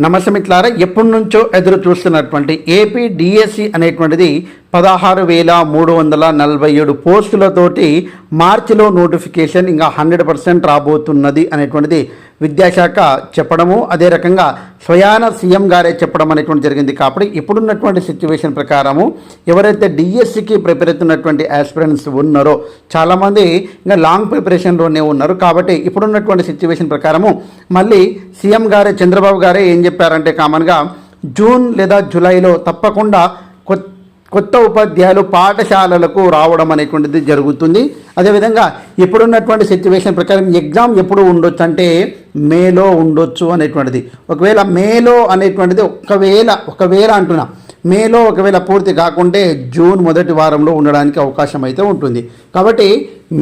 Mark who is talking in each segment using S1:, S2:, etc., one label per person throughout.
S1: నమస్తే మిత్రులారా ఎప్పటి నుంచో ఎదురు చూస్తున్నటువంటి ఏపీ డిఎస్సి అనేటువంటిది పదహారు వేల మూడు వందల నలభై ఏడు పోస్టులతోటి మార్చిలో నోటిఫికేషన్ ఇంకా హండ్రెడ్ పర్సెంట్ రాబోతున్నది అనేటువంటిది విద్యాశాఖ చెప్పడము అదే రకంగా స్వయాన సీఎం గారే చెప్పడం అనేటువంటి జరిగింది. కాబట్టి ఇప్పుడున్నటువంటి సిచ్యువేషన్ ప్రకారము ఎవరైతే డిఎస్సికి ప్రిపేర్ అవుతున్నటువంటి ఆస్పిరెంట్స్ ఉన్నారో చాలామంది ఇంకా లాంగ్ ప్రిపరేషన్లోనే ఉన్నారు. కాబట్టి ఇప్పుడున్నటువంటి సిచ్యువేషన్ ప్రకారము మళ్ళీ సీఎం గారే చంద్రబాబు గారే ఏం చెప్పారంటే కామన్గా జూన్ లేదా జూలైలో తప్పకుండా కొత్త కొత్త ఉపాధ్యాయులు పాఠశాలలకు రావడం అనేటువంటిది జరుగుతుంది. అదేవిధంగా ఇప్పుడున్నటువంటి సిచ్యువేషన్ ప్రకారం ఎగ్జామ్ ఎప్పుడు ఉండొచ్చు అంటే మేలో ఉండొచ్చు అనేటువంటిది. ఒకవేళ మేలో అనేటువంటిది ఒకవేళ ఒకవేళ అంటున్నా మేలో ఒకవేళ పూర్తి కాకుంటే జూన్ మొదటి వారంలో ఉండడానికి అవకాశం అయితే ఉంటుంది. కాబట్టి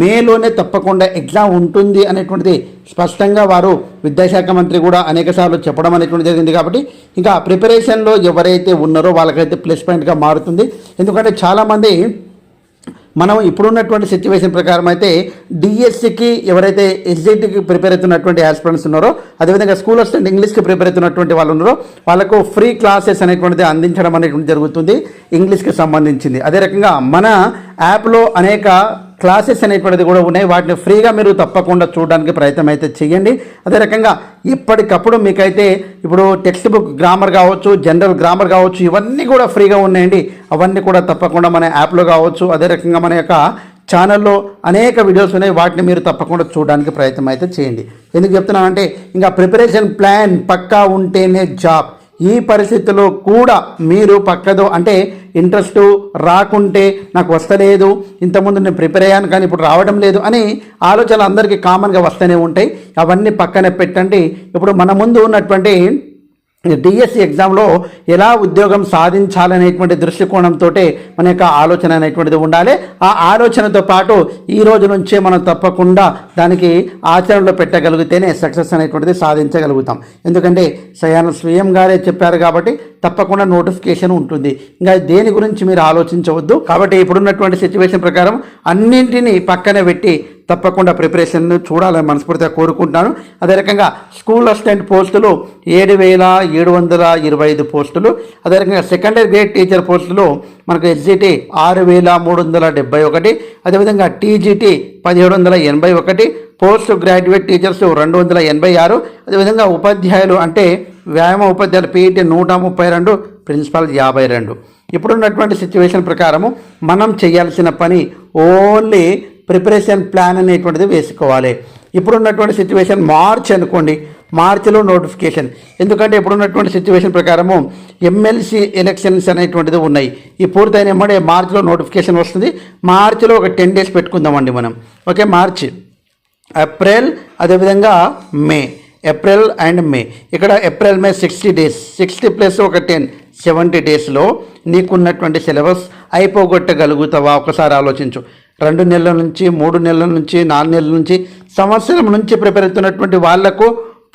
S1: మేలోనే తప్పకుండా ఎట్లా ఉంటుంది అనేటువంటిది స్పష్టంగా వారు విద్యాశాఖ మంత్రి కూడా అనేకసార్లు చెప్పడం అనేటువంటి జరిగింది కాబట్టి ఇంకా ప్రిపరేషన్లో ఎవరైతే ఉన్నారో వాళ్ళకైతే ప్లస్ పాయింట్గా మారుతుంది. ఎందుకంటే చాలామంది మనం ఇప్పుడున్నటువంటి సిచ్యువేషన్ ప్రకారం అయితే డిఎస్సికి ఎవరైతే ఎస్జిటికి ప్రిపేర్ అవుతున్నటువంటి ఆస్పిరెంట్స్ ఉన్నారో అదేవిధంగా స్కూల్ అసిస్టెంట్ ఇంగ్లీష్కి ప్రిపేర్ అవుతున్నటువంటి వాళ్ళు ఉన్నారో వాళ్ళకు ఫ్రీ క్లాసెస్ అనేటువంటిది అందించడం అనేటువంటి జరుగుతుంది ఇంగ్లీష్కి సంబంధించింది. అదే రకంగా మన యాప్లో అనేక క్లాసెస్ అనేటువంటిది కూడా ఉన్నాయి. వాటిని ఫ్రీగా మీరు తప్పకుండా చూడడానికి ప్రయత్నం అయితే చేయండి. అదే రకంగా ఇప్పటికప్పుడు మీకైతే ఇప్పుడు టెక్స్ట్ బుక్ గ్రామర్ కావచ్చు జనరల్ గ్రామర్ కావచ్చు ఇవన్నీ కూడా ఫ్రీగా ఉన్నాయండి. అవన్నీ కూడా తప్పకుండా మన యాప్లో కావచ్చు. అదే రకంగా మన యొక్క ఛానల్లో అనేక వీడియోస్ ఉన్నాయి. వాటిని మీరు తప్పకుండా చూడడానికి ప్రయత్నం అయితే చేయండి. ఎందుకు చెప్తున్నానంటే ఇంకా ప్రిపరేషన్ ప్లాన్ పక్కా ఉంటేనే జాబ్. ఈ పరిస్థితిలో కూడా మీరు పక్కదో అంటే ఇంట్రెస్ట్ రాకుంటే నాకు వస్తలేదు ఇంతకుముందు నేను ప్రిపేర్ అయ్యాను కానీ ఇప్పుడు రావడం లేదు అని ఆలోచనలు అందరికీ కామన్గా వస్తూనే ఉంటాయి. అవన్నీ పక్కన పెట్టండి. ఇప్పుడు మన ముందు ఉన్నటువంటి డిఎస్సి ఎగ్జామ్లో ఎలా ఉద్యోగం సాధించాలనేటువంటి దృష్టికోణంతో మన యొక్క ఆలోచన అనేటువంటిది ఉండాలి. ఆ ఆలోచనతో పాటు ఈ రోజు నుంచే మనం తప్పకుండా దానికి ఆచరణలో పెట్టగలిగితేనే సక్సెస్ అనేటువంటిది సాధించగలుగుతాం. ఎందుకంటే సయాన స్వయం గారే చెప్పారు కాబట్టి తప్పకుండా నోటిఫికేషన్ ఉంటుంది. ఇంకా దేని గురించి మీరు ఆలోచించవద్దు. కాబట్టి ఇప్పుడున్నటువంటి సిచ్యువేషన్ ప్రకారం అన్నింటినీ పక్కన పెట్టి తప్పకుండా ప్రిపరేషన్ చూడాలని మనస్ఫూర్తిగా కోరుకుంటున్నాను. అదే రకంగా స్కూల్ అసిస్టెంట్ పోస్టులు ఏడు వేల ఏడు వందల ఇరవై ఐదు పోస్టులు అదే రకంగా సెకండరీ గ్రేడ్ టీచర్ పోస్టులు మనకు ఎస్జిటి ఆరు వేల మూడు వందల డెబ్బై ఒకటి అదేవిధంగా టీజీటీ పదిహేడు వందల ఎనభై ఒకటి పోస్ట్ గ్రాడ్యుయేట్ టీచర్స్ రెండు వందల ఎనభై ఆరు అదేవిధంగా ఉపాధ్యాయులు అంటే వ్యాయామ ఉపాధ్యాయులు పీఈటీ నూట ముప్పై రెండు ప్రిన్సిపాల్ యాభై రెండు. ఇప్పుడున్నటువంటి సిచ్యువేషన్ ప్రకారము మనం చేయాల్సిన పని ఓన్లీ ప్రిపరేషన్ ప్లాన్ అనేటువంటిది వేసుకోవాలి. ఇప్పుడున్నటువంటి సిచ్యువేషన్ మార్చ్ అనుకోండి. మార్చిలో నోటిఫికేషన్. ఎందుకంటే ఇప్పుడున్నటువంటి సిచ్యువేషన్ ప్రకారము ఎమ్మెల్సీ ఎలక్షన్స్ అనేటువంటిది ఉన్నాయి. ఈ పూర్తయిన ఎమ్మడే మార్చిలో నోటిఫికేషన్ వస్తుంది. మార్చిలో ఒక టెన్ డేస్ పెట్టుకుందామండి మనం. Okay March. ఏప్రిల్ అదేవిధంగా మే. April and May. ఇక్కడ April May sixty days. Sixty plus ఒక టెన్ సెవెంటీ డేస్లో నీకున్నటువంటి సిలబస్ అయిపోగొట్టగలుగుతావా? ఒకసారి ఆలోచించు. రెండు నెలల నుంచి మూడు నెలల నుంచి నాలుగు నెలల నుంచి సంవత్సరం నుంచి ప్రిపేర్ అవుతున్నటువంటి వాళ్ళకు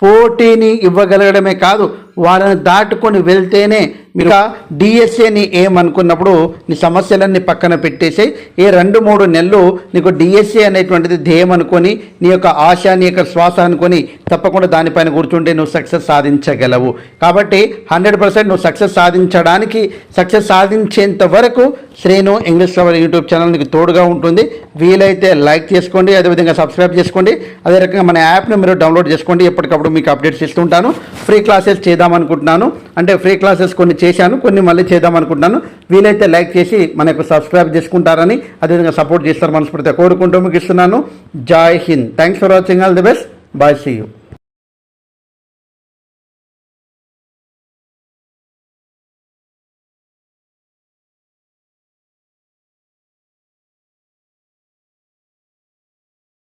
S1: పోటీని ఇవ్వగలగడమే కాదు వాళ్ళని దాటుకొని వెళ్తేనే మీరు డిఎస్ఏని ఏమనుకున్నప్పుడు నీ సమస్యలన్నీ పక్కన పెట్టేసి ఏ రెండు మూడు నెలలు నీకు డిఎస్ఏ అనేటువంటిది ధ్యేయం అనుకొని నీ యొక్క ఆశ నీ యొక్క శ్వాస అనుకొని తప్పకుండా దానిపైన కూర్చుంటే నువ్వు సక్సెస్ సాధించగలవు. కాబట్టి హండ్రెడ్ పర్సెంట్ నువ్వు సక్సెస్ సాధించడానికి సక్సెస్ సాధించేంత వరకు Srenu English lover YouTube channel నీకు తోడుగా ఉంటుంది. వీలైతే లైక్ చేసుకోండి అదేవిధంగా సబ్స్క్రైబ్ చేసుకోండి. అదే రకంగా మన యాప్ను మీరు డౌన్లోడ్ చేసుకోండి. ఎప్పటికప్పుడు మీకు అప్డేట్స్ ఇస్తుంటాను. ఫ్రీ క్లాసెస్ చేద్దామనుకుంటున్నాను. అంటే ఫ్రీ క్లాసెస్ కొన్ని చేశాను కొన్ని మళ్ళీ చేద్దామనుకుంటున్నాను. వీలైతే లైక్ చేసి మనకు సబ్స్క్రైబ్ చేసుకుంటారని అదేవిధంగా సపోర్ట్ చేస్తారు మనస్ఫూర్తిగా కోరుకుంటూ మీకు ఇస్తున్నాను జై Hind. Thanks for watching all the best bye see you